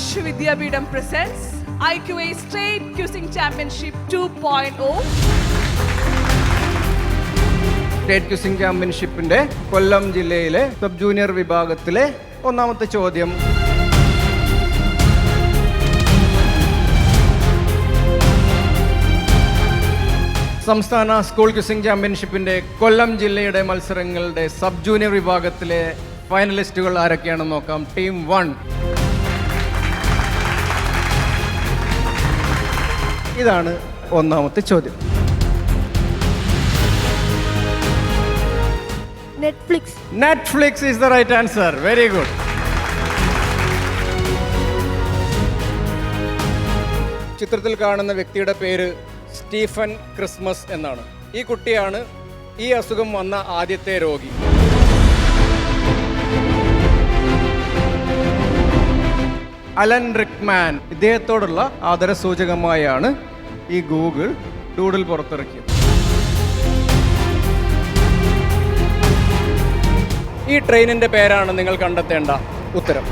Vidyapeetham presents IQA State Quizzing Championship oh. 2.0. State quizzing ചാമ്പ്യൻഷിപ്പിന്റെ കൊല്ലം ജില്ലയിലെ sub junior വിഭാഗത്തിലെ ഒന്നാമത്തെ ചോദ്യം സംസ്ഥാന സ്കൂൾ ക്യൂസിംഗ് ചാമ്പ്യൻഷിപ്പിന്റെ കൊല്ലം ജില്ലയുടെ മത്സരങ്ങളുടെ സബ് ജൂനിയർ വിഭാഗത്തിലെ ഫൈനലിസ്റ്റുകൾ ആരൊക്കെയാണെന്ന് നോക്കാം ടീം വൺ ഇതാണ് ഒന്നാമത്തെ ചോദ്യം. Netflix Netflix is the right answer very good ചിത്രത്തിൽ കാണുന്ന വ്യക്തിയുടെ പേര് സ്റ്റീഫൻ ക്രിസ്മസ് എന്നാണ്. ഈ കുട്ടിയാണ് ഈ അസുഖം വന്ന ആദ്യത്തെ രോഗി. അലൻ റിക്മാൻ ഇദ്ദേഹത്തോടുള്ള ആദരസൂചകമായാണ് ഈ ഗൂഗിൾ ഡൂഡിൽ പുറത്തിറക്കിയത് ഈ ട്രെയിനിന്റെ പേരാണ് നിങ്ങൾ കണ്ടെത്തേണ്ട ഉത്തരം.